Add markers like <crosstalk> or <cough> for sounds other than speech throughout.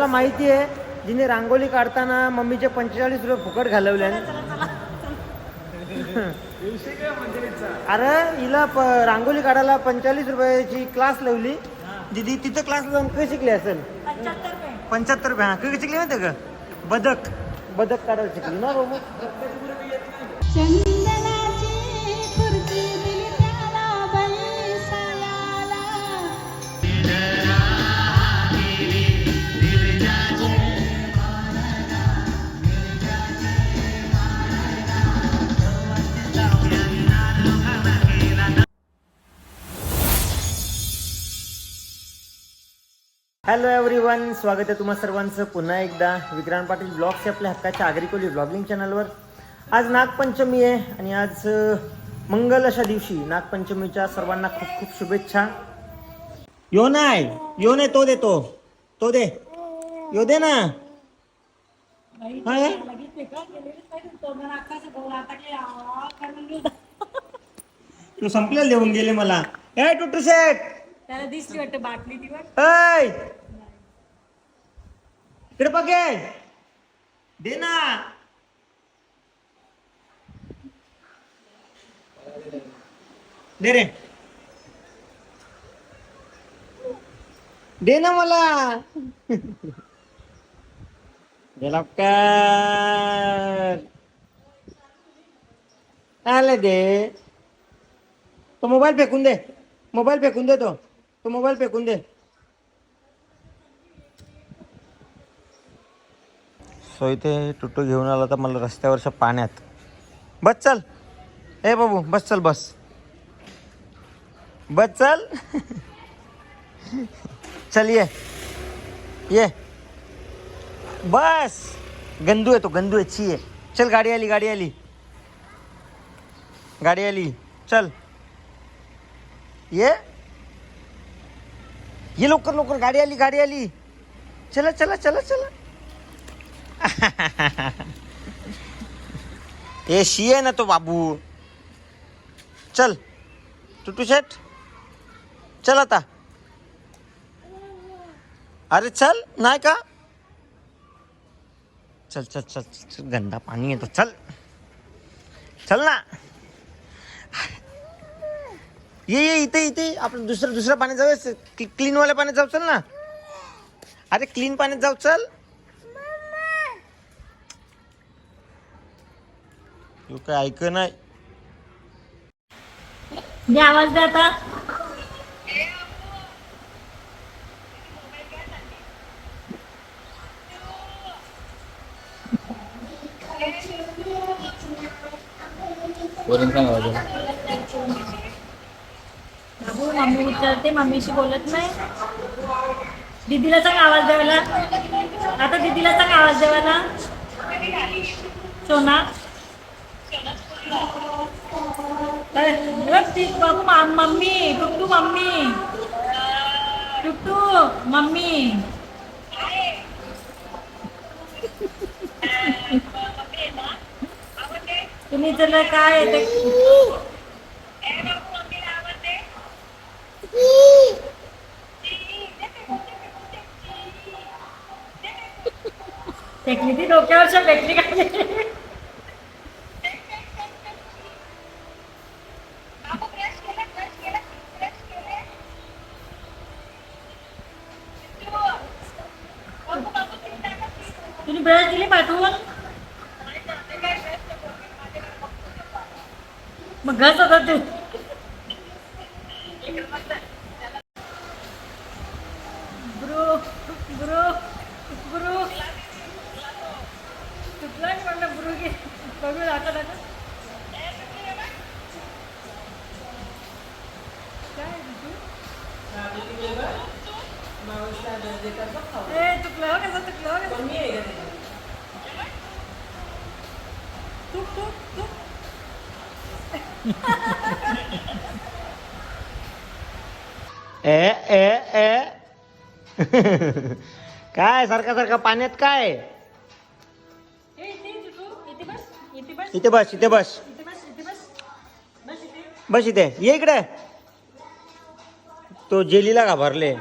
कोणाला माहिती आहे जिने रांगोळी काढताना मम्मीचे पंचेचाळीस रुपये फुकट घालवले. <laughs> अरे हिला प रांगोळी काढायला पंचेचाळीस रुपयाची क्लास लावली. दिदी तिथं क्लास जाऊन काय शिकली असेल? पंच्याहत्तर रुपये. हा. काय शिकली माहिती का? बदक. बदक काढायला शिकली ना बाबू हॅलो एव्हरीवन स्वागत आहे तुम्हा सर्वांचं. पुन्हा एकदा विक्रांत पाटील ब्लॉग्स आपल्या हक्काच्या आगरी ब्लॉगिंग चॅनलवर. आज नागपंचमी आहे आणि आज मंगल अशा दिवशी नागपंचमीच्या सर्वांना खूप खूप शुभेच्छा. यो नाही यो नाही तो दे तो. तो दे. यो दे ना? तू संपलेला देऊन गेले मला. ए टुटू शेट त्याला दिसली वाटतं बाटली ती ऐ इकडे बघे दे ना दे रे दे ना मला दे लवकर आले दे तो मोबाईल फेकून दे मोबाईल फेकून दे तो तो मोबाईल फेकून दे सो इथे टुटू घेऊन आला तर मला रस्त्यावरच्या पाण्यात. बस चल. ए बाबू बस चल बस. बस चल. चल ये. ये. बस. गंदू आहे तो गंदू आहे ची आहे. चल गाडी आली गाडी आली. गाडी आली. चल. ये. ये लवकर लवकर. गाडी आली गाडी आली. चला चला चला चला. <laughs> ए सी आहे ना तो बाबू. चल टुटू शेट चल आता. अरे चल नाही का? चल चल चल चल गंदा पाणी येतो. चल. चल ना. ये ये इथे इथे. आपण दुसरं दुसरं पाण्यात जाऊ क्लीनवाल्या पाण्यात जाऊ चल ना. अरे क्लीन पाण्यात जाऊ चल. तू काय ऐक नाही. दे आवाज दे आता. वरून सांगा बाजूला बाबू मम्मी विचारते मम्मीशी बोलत नाही. दीदीला सांग आवाज द्यायला. आता दीदीला सांग आवाज द्यायला. सोना. अरे, अरे, ती- बाबू मा- मम्मी टुट्टू मम्मी टुट्टू मम्मी तुम्ही चला काय आहे ते फेकली ती डोक्यावरच्या फेकली काय वेळ दिली पाठवून? मग घस होता तू. ए ए ए. <laughs> काय सारखा सारखा पाण्यात काय? इथे बस इथे बस. बस इथे ये इकडे. तो जेलीला घाबरले.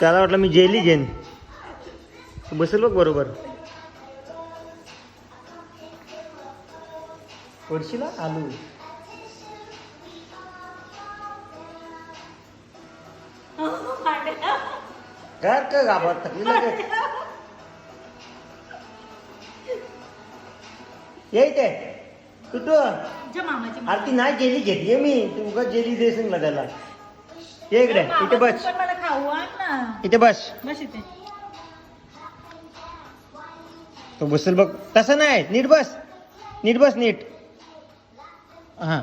त्याला वाटलं मी जेली घेईन. बसेल बघ बरोबर. पडशीला आलू. काय काय गाभात कुठं? अरे ती नाही जेली घेतली मी. तू उगाच जेली देशील ना त्याला ये इकडे इथे बस. इथे बस. तो बसेल बघ. तसं नाही नीट बस. नीट बस नीट. हां.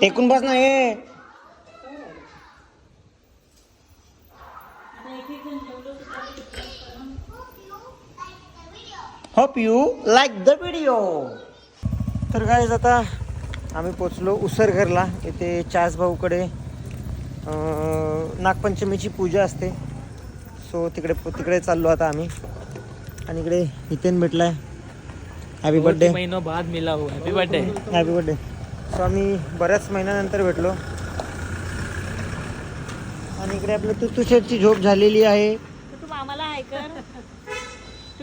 टेकून बस ना हे. Hope you like the video तर काय आता आम्ही पोचलो उसरघरला. इथे चास भाऊकडे नागपंचमीची पूजा असते. सो तिकडे तिकडे चाललो आता आम्ही. आणि इकडे हितेन भेटलाय. हॅपी बर्थडे महीनों बाद मिला हो. Happy birthday happy birthday so आम्ही बऱ्याच महिन्यानंतर भेटलो. आणि इकडे आपलं तुतू शेटची झोप झालेली आहे. तर तू मामाला हाय कर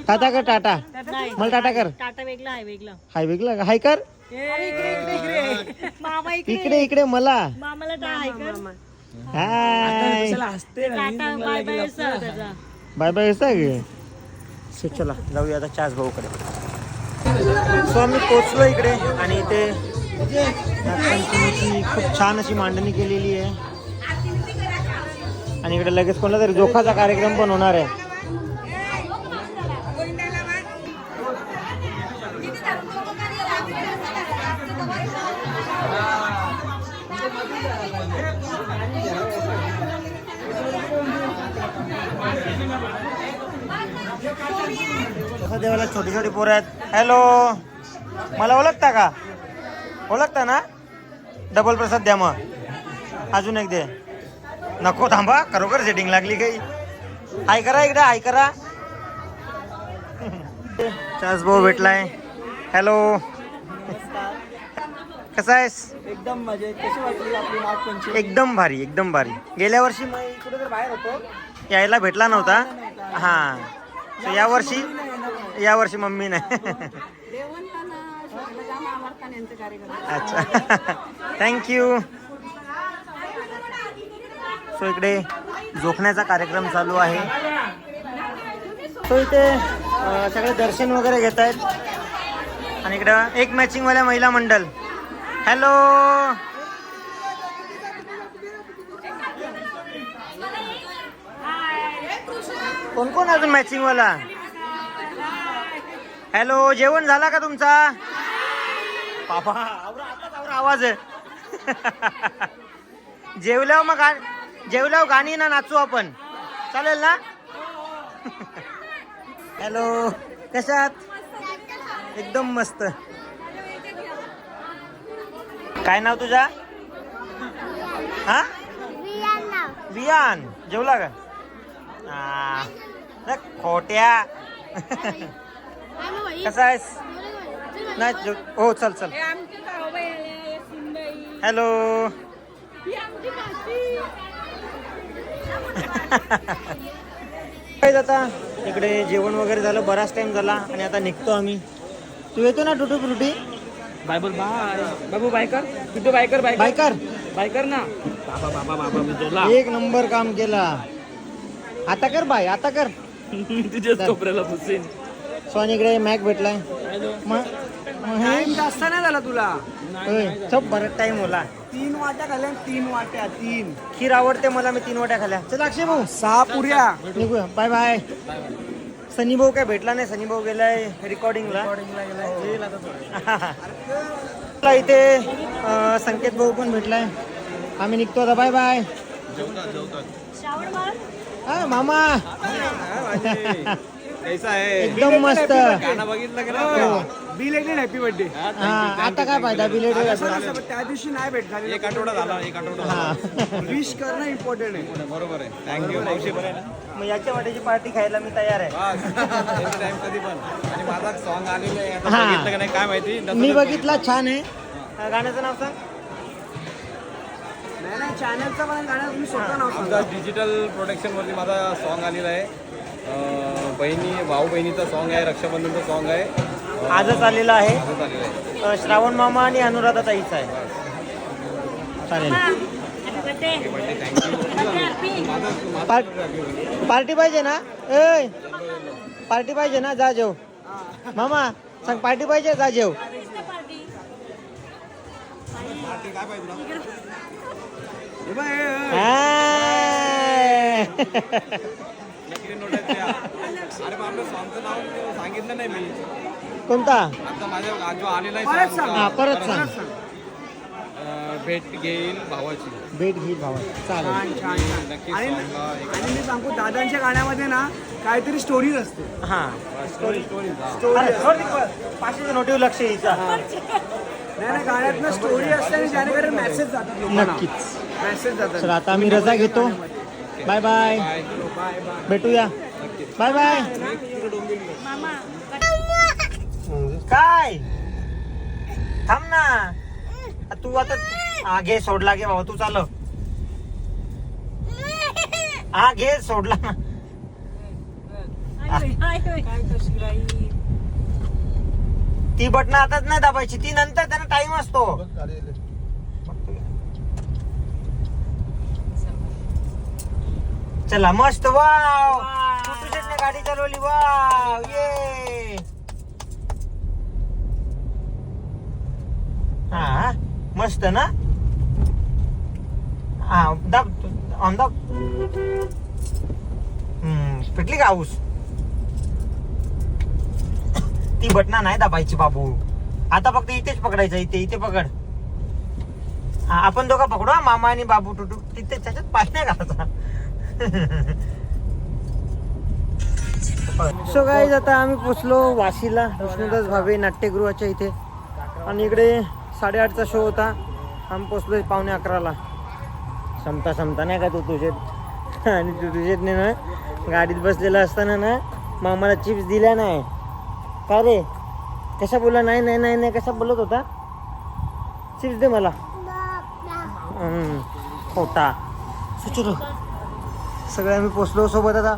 टाटा कर टाटा. नाही मला टाटा कर. टाटा वेगळा आहे वेगळा. हाय वेगळा का? हाय कर. इकडे इकडे इकडे. मला. मामाला हाय कर. हाय बाय बाय बाय आहे की? सो चला जाऊया आता चास भाऊकडे. सो आम्ही पोचलो इकडे आणि इथे नागपंचमीची खूप छान अशी मांडणी केलेली आहे. आणि इकडे लगेच कोणता तरी जोखाचा कार्यक्रम पण होणार आहे. देवाला छोटी छोटी पोरं आहेत. हॅलो मला ओळखता का? ओळखता ना? डबल प्रसाद द्या मग. अजून एक दे. नको थांबा खरोखर सेटिंग लागली काही. हाय करा इकडे हाय करा. चास भाऊ भेटलाय. हॅलो कसा आहेस? एकदम मजे कशी वाटली आपली नागपंचमी एकदम भारी एकदम भारी. गेल्या वर्षी मी कुठे तर बाहेर होतो. यायला भेटला नव्हता. हा. या वर्षी या वर्षी मम्मी नाही. अच्छा. थँक्यू सो इकडे झोपण्याचा कार्यक्रम चालू आहे. सो इथे सगळे दर्शन वगैरे घेत आहेत. आणि इकडं एक मॅचिंगवाल्या महिला मंडळ हॅलो कोण कोण अजून मॅचिंग वाला हॅलो जेवण झाला का तुमचा? बाबा आवरा, आवाज. आहे जेवल्यावर मग जेवल्यावर गाणी ना नाचू आपण. चालेल ना? हॅलो कशात? एकदम मस्त. काय नाव तुझा? हा? वियान जेवला का? न खोट्या. कसा आहेस? नाही हो चल चल. हॅलो. काय आता इकडे जेवण वगैरे झालं बराच टाइम झाला आणि आता निघतो आम्ही. तू येतो ना टुटू फ्रुटी बाय बोल बाय बाबू बाय कर किती बाय कर बाय बाय कर बाय कर ना. बाबा बाबा बाबा मी एक नंबर काम केला. आता कर बाय आता कर. <laughs> तुझ्याच कोपऱ्याला पुसेन सो आणि इकडे मॅक भेटलाय. हे जास्त नाही झाला तुला. सब बरं टाइम होला. तीन वाट्या खाल्ल्या तीन वाट्या तीन. खीर आवडते मला मी तीन वाट्या खाल्या चल अक्षय भाऊ. सहा पुऱ्या. निघूया. बाय बाय सनी भाऊ काय भेटला नाही? सनी भाऊ गेलाय रेकॉर्डिंगला मला <laughs> इथे संकेत भाऊ पण भेटलाय. आम्ही निघतो आता. बाय बाय श्रावण बाळ हा मामा. कैसा आहे एकदम मस्त. गाणं बघितलं की नाही? बिलेटेड हॅपी बर्थडे हा आता काय फायदा? बिलेटेड त्या दिवशी नाही भेट झाली. एक आठवडा झाला एक आठवडा झाला. विश करणं इम्पॉर्टंट आहे. बरोबर आहे. थँक्यू मावशी बरं आहे ना? मग याच्या वाट्याची पार्टी खायला मी तयार आहे. बस. एनी टाइम कधी पण. आणि माझा सॉन्ग आलेलं आहे. आता हा. बघितलं का नाही काय माहिती? नसेल मी तर बघितला छान आहे. गाण्याचं नाव सांग. नाही नाही चॅनलचं पण गाणं तुम्ही स्वतः नाव आमचा डिजिटल प्रोडक्शनवरती माझा सॉन्ग आलेला आहे. अं, बहिणी भाऊ बहिणीचा सॉन्ग आहे रक्षाबंधनचं सॉन्ग आहे. अं, आजच आलेला आहे. आजच आलेलं आहे. अ, श्रावण मामा आणि अनुराधा ताईचा आहे. चालेल. पार्ट- पार्टी पाहिजे ना? ए पार्टी पाहिजे ना जा जेव. मामा सांग पार्टी पाहिजे जा जेव. सांगितलं नाही मी कोणता? आता माझ्या जो आलेला आहे परत सांग. हा भेट घेईल भावाची. भेट घे भावा चालेल. छान छान आणि मी सांगू दादांच्या गाण्यामध्ये ना काहीतरी स्टोरी असते. हा. स्टोरी स्टोरी अरे, सोड ती प- पाचशेचं नोटीव लक्ष यायचा नाही नाही गाण्यातनं स्टोरी असते आणि ज्याने मेसेज जातात लोकांना. नक्कीच. मेसेज जातात चला आता आम्ही रजा घेतो. बाय बाय भेटूया. बाय बाय काय? थांब ना. तू आता हा घे सोडला घे बाबा तू हा घे सोडला ना. ती बटणं आताच नाही दाबायची ती नंतर त्यांना टाइम असतो. चला मस्त वाव! शेटने गाडी चालवली वाव! ये हा मस्त ना? हा दाब ऑन दाब. हम्म पेटली का हाऊस ती बटना नाही दाबायची बाबू. आता फक्त इथेच पकडायचं इथे इथे पकड. आपण दोघं पकडू मामा आणि बाबू टुटू तिथे त्याच्यात पाय नाही घालायचा सो गाईज आता आम्ही पोचलो वाशीला विष्णुदास भावे नाट्यगृहाच्या इथे. आणि इकडे साडेआठचा शो होता. आम्ही पोचलो पावणे अकराला. संपता संपता नाही का तू तुझ्यात? आणि तू तुझ्यातने ना? गाडीत बसलेला असताना ना मामाला चिप्स दिल्या नाही. का रे? कशा बोला नाही नाही नाही नाही कशा बोलत होता? चिप्स दे मला. खोटा. सुचरू. सगळे आम्ही पोचलो सोबत आता.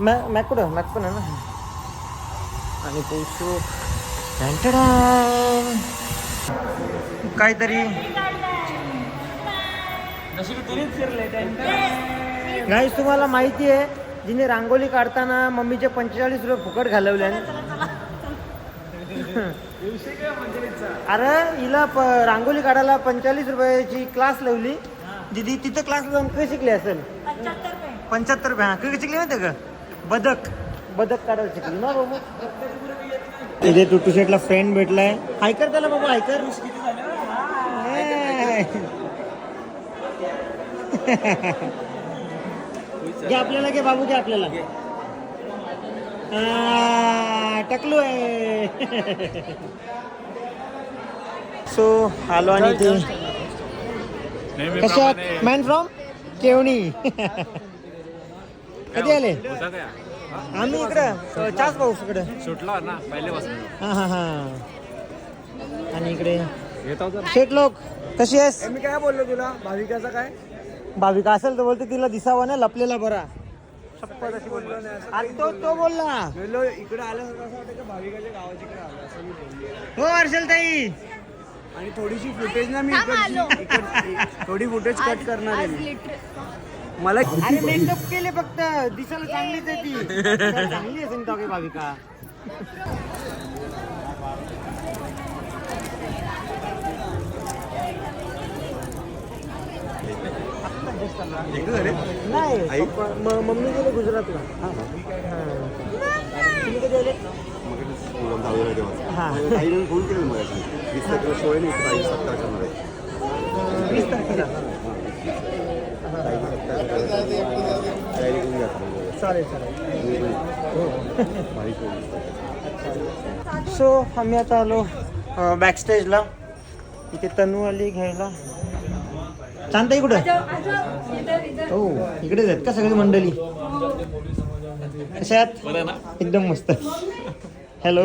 मॅ मॅक कुठं? मॅक पण आहे ना. आणि पोचलो. काहीतरी. गाईस तुम्हाला माहिती आहे जिने रांगोळी काढताना मम्मीचे पंचेचाळीस रुपये फुकट घालवले <laughs> अरे हिला प रांगोळी काढायला पंचेचाळीस रुपयाची क्लास लावली. दिदी तिथं क्लास जाऊन काही शिकली असेल. पंच्याहत्तर रुपये हा काही शिकली माहिती का बदक बदक काढायला शिकली ना बाबू इथे टुटू शेटला फ्रेंड भेटलाय हायकर त्याला बाबू हायकर घे आपल्याला घे बाबू घे आपल्याला टकलू आहे सो आलो आणि ते कशा मॅन फ्रॉम केवणी कधी आले? आम्ही इकडं चाच पाऊस इकडं. सुटला ना पहिल्यापासून हा हा हा. आणि इकडे? येत शेट लोक कशी आहेस? मी काय बोललो तुला? भाविकाचा काय? भाविका असेल तर बोलते तिला दिसावा ना लपलेला बरा. शपथ अशी बोललो आणि तो तो बोलला. बोललो इकडे आल्यासारखं असं वाटतं का भाविकाच्या गावाच्याकडे आलं असं मी बोललो. हो हर्षल ताई आणि थोडीशी फुटेज ना मी इकडची इकडची- थोडी फुटेज कट करणार आहे मी. मला अरे मेकअप केले फक्त. दिसायला चांगलीच आहे ती. चांगली आहे सांगतो की भाविका. नाही. पप्पा- म- मम्मी गेले गुजरातला. हा. तुम्ही कधी आले? हा. फोन केला मला वीस तारखेला शो आहे ना ताई सत्तरच्या मध्ये वीस तारखेला. तयारी करून घ्या चालेल चालेल. सो आम्ही आता आलो बॅक स्टेजला इथे तनू आली घ्यायला. शांताई कुठं? हो इकडेच आहेत का सगळी मंडळी? कशात एकदम मस्त. हॅलो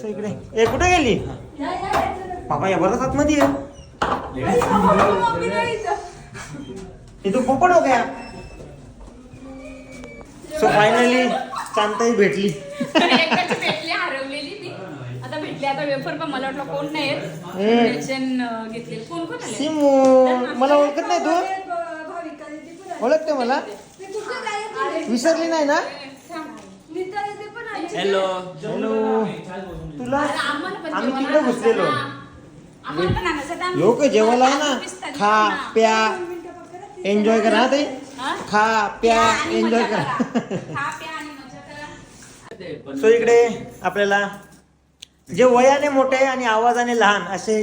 सो इकडे. ए कुठे गेली? बाबा या बरं आतमध्ये आहे ये तो पोपट हो गया. सो फायनली शांताई भेटली. एकदाची भेटली हरवलेली मी आता भेटली आता वेफर पण मला वाटलं कोण नाही घेतलेलं. कोण कोण आले सिमू मला ओळखत नाही तू. ओळखते मला. विसरली नाही ना? हॅलो तुला आम्हाला पण आम्ही जेवण तिकडे घुसलेलो आम्हाला पण आणायचं. आम्ही लोक जेवायला आहे ना. खा प्या. एन्जॉय करा ताई खा प्या एन्जॉय करा. खा प्या आणि मजा करा. सो इकडे आपल्याला जे वयाने मोठे आणि आवाजाने लहान असे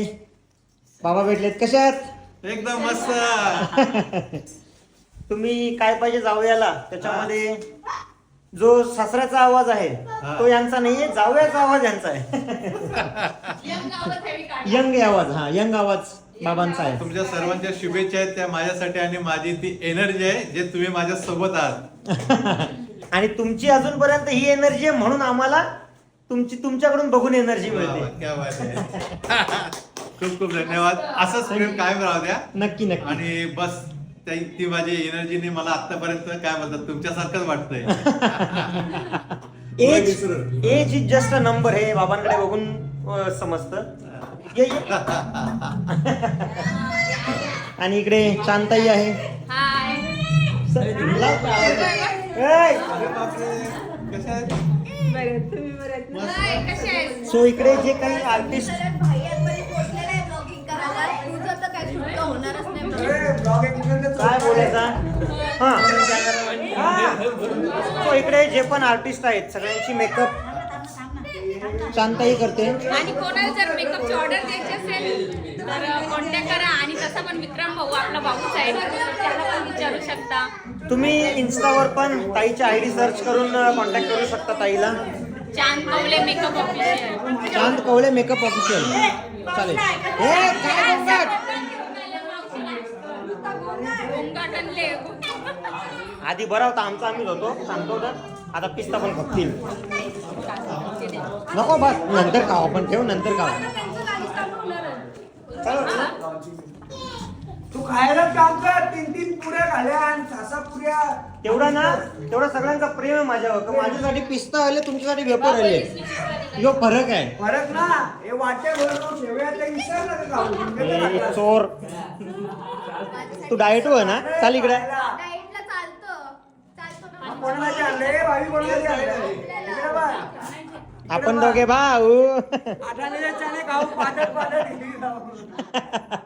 बाबा भेटलेत. कशात एकदम मस्त. <laughs> तुम्ही काय पाहिजे जाऊयाला? त्याच्यामध्ये जो सासऱ्याचा आवाज आहे तो यांचा नाहीये जाऊयाचा आवाज यांचा आहे. यंग आवाज हा यंग आवाज. बाबांचा आहे. तुमच्या सर्वांच्या शुभेच्छा आहेत त्या माझ्यासाठी आणि माझी ती एनर्जी आहे जे तुम्ही माझ्या सोबत आहात. <laughs> आणि तुमची अजूनपर्यंत ही एनर्जी आहे म्हणून आम्हाला तुमची तुमच्याकडून बघून एनर्जी मिळते. क्या बात आहे. <laughs> खूप खूप धन्यवाद. असंच प्रेम कायम राहू द्या. नक्की नक्की. आणि बस त्या- ती माझी एनर्जीने मला आतापर्यंत काय म्हणतात तुमच्यासारखंच वाटतंय. Age age is just a number हे बाबांकडे बघून अ, समजतं. ये, ये. आणि इकडे शांताई आहे. सो इकडे जे काही आर्टिस्ट काय बोलायचा? हा. सो इकडे जे पण आर्टिस्ट आहेत सगळ्यांची मेकअप शांताई करते. आणि कोणाला जर मेकअपची ऑर्डर द्यायची असेल तर कॉन्टॅक्ट करा. आणि तसा पण विक्रम भाऊ आपला भाऊच आहे. त्याला पण विचारू शकता. तुम्ही इन्स्टावर पण ताईच्या आयडी सर्च करून कॉन्टॅक्ट करू शकता ताईला. Chand Kavale makeup official Chand Kavale makeup official चालेल. ए, काय गोंगाट? आधी बरा होता आमचा आम्हीच होतो. सांगतो तर. आता पिस्ता पण खपतील. नको बस नंतर खाऊ आपण. ठेव नंतर खाऊ. तू खायला काम कर तीन तीन पुऱ्या घाल्या आणि सासा पुऱ्या. तेवढा ना तेवढा सगळ्यांचा प्रेम आहे माझ्यावर. का माझ्यासाठी पिस्ता आले तुमच्यासाठी वेपर आले? यो फरक आहे. फरक ना हे वाटे भरून ठेवूया ते विसरलं का खाऊ? राहिला. चोर. तू डाएट आहे ना? चाल इकडे. कोणाला भावी कोणाला आणले इकडे बघ. आपण दोघे भाऊ. आठाण्याचे <laughs>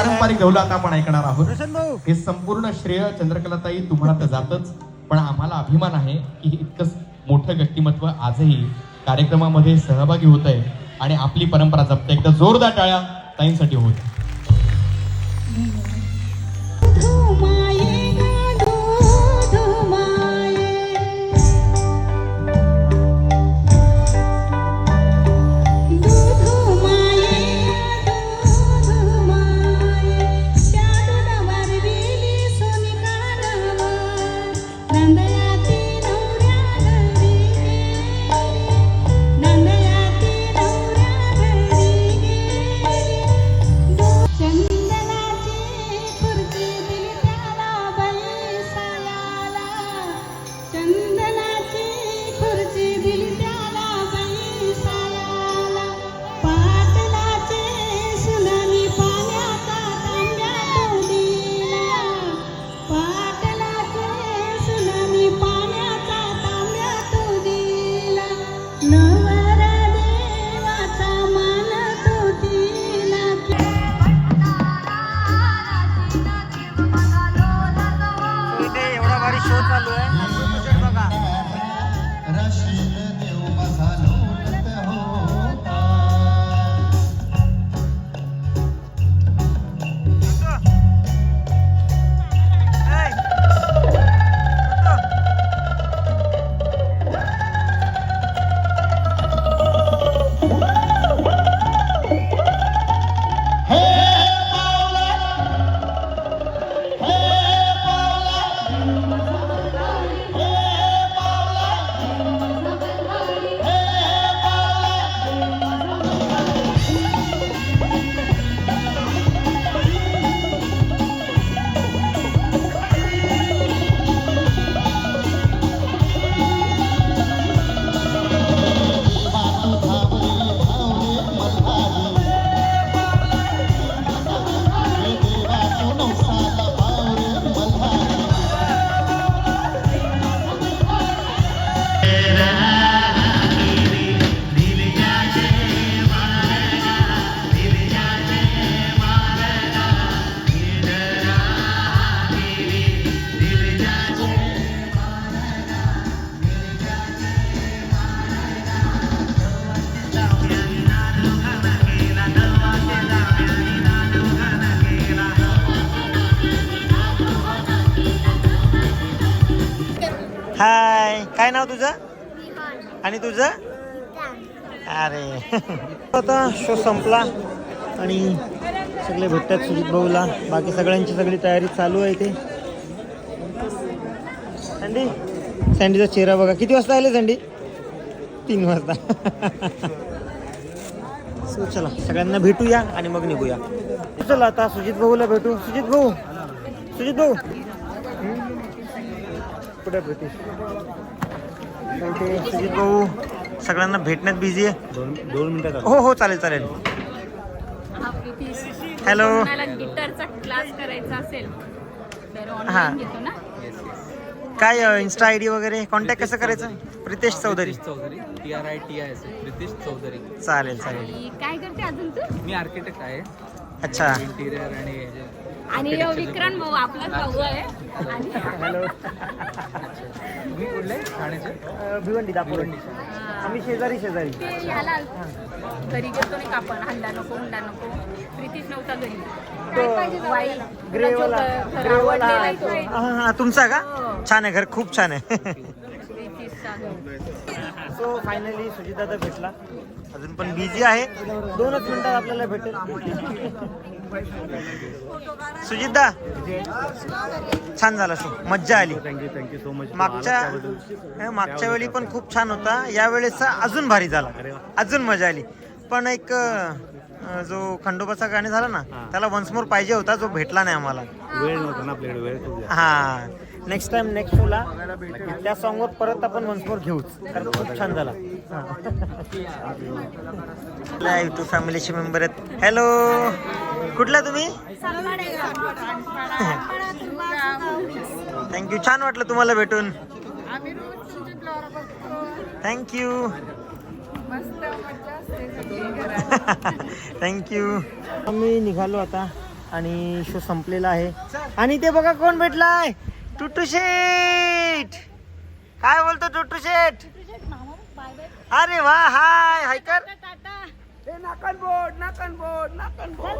पारंपरिक ढोला आता आपण ऐकणार आहोत. हे संपूर्ण श्रेय चंद्रकलाताई तुम्हाला तर जातच. पण आम्हाला अभिमान आहे की इतकं मोठं व्यक्तिमत्व आजही कार्यक्रमामध्ये सहभागी होत आहे आणि आपली परंपरा जपते. एकदा जोरदार टाळ्या ताईंसाठी होत तुझं? आणि तुझं? अरे. <laughs> आता शो संपला आणि सगळे भेटतात सुजित भाऊला. बाकी सगळ्यांची सगळी तयारी चालू आहे ते सँडी? सँडीचा चेहरा बघा. किती वाजता आले सँडी? तीन वाजता. <laughs> सो चला सगळ्यांना भेटूया आणि मग निघूया. चला आता सुजित भाऊला भेटू. सुजित भाऊ. सुजित भाऊ. कुठे भेटू सुजित भाऊ. सगळ्यांना भेटण्यात बिझी आहे. दोन दोन मिनिटात हो हो चालेल चालेल. हॅलो कोणाला गिटारचा क्लास करायचा असेल तर हा. ऑनलाईन घेतो ना? काय इन्स्टा आय डी वगैरे? कॉन्टॅक्ट कसं करायचं? Pritesh Chaudhary Chaudhary T R I T I Pritesh Chaudhary चालेल चालेल. काय करते अजून तू? मी आर्किटेक्ट आहे. अच्छा. इंटिरियर आणि हे आणि विक्रांत भाऊ आपलाच भाऊ आहे. आणि हॅलो तुम्ही कुठले ठाण्याचे? भिवंडी दापोली. आम्ही शेजारी शेजारी. ते याला घरी गेलतो नाही का आपण हंडा नको हुंडा नको. प्रितीश नव्हता घरी. काय पाहिजे वाई ग्रेवाला. हा हा तुमचा का? हो. छान आहे घर खूप छान आहे. <laughs> सो फायनली सुजितदादा भेटला. अजून पण बिझी आहे. दोनच मिनिटात आपल्याला भेटेल. सुजितदा छान झाला शो मज्जा आली. थँक्यू थँक्यू सो मच मागच्या मागच्या वेळी पण खूप छान होता. या वेळेस अजून भारी झाला. अजून मजा आली. पण एक जो खंडोबाचा गाणे झाला ना त्याला वन्स मोर पाहिजे होता जो भेटला नाही आम्हाला. वेळ नव्हता ना आपल्याकडे वेळ. हा. नेक्स्ट टाइम नेक्स्ट शोला त्या सॉंगवर परत आपण वन्स मोर घेऊच. कारण खूप छान झाला. युट्यूब फॅमिलीचे मेंबर आहेत. हॅलो कुठला तुम्ही? <laughs> थँक्यू छान वाटलं तुम्हाला भेटून. थँक्यू थँक्यू <laughs> आम्ही निघालो आता आणि शो संपलेला आहे. आणि ते बघा कोण भेटलाय? टुटू शेठ. काय बोलतो टुटू शेठ? अरे वा हाय हाय कर. नाकन बोट नाकन बोट नाकन बोट.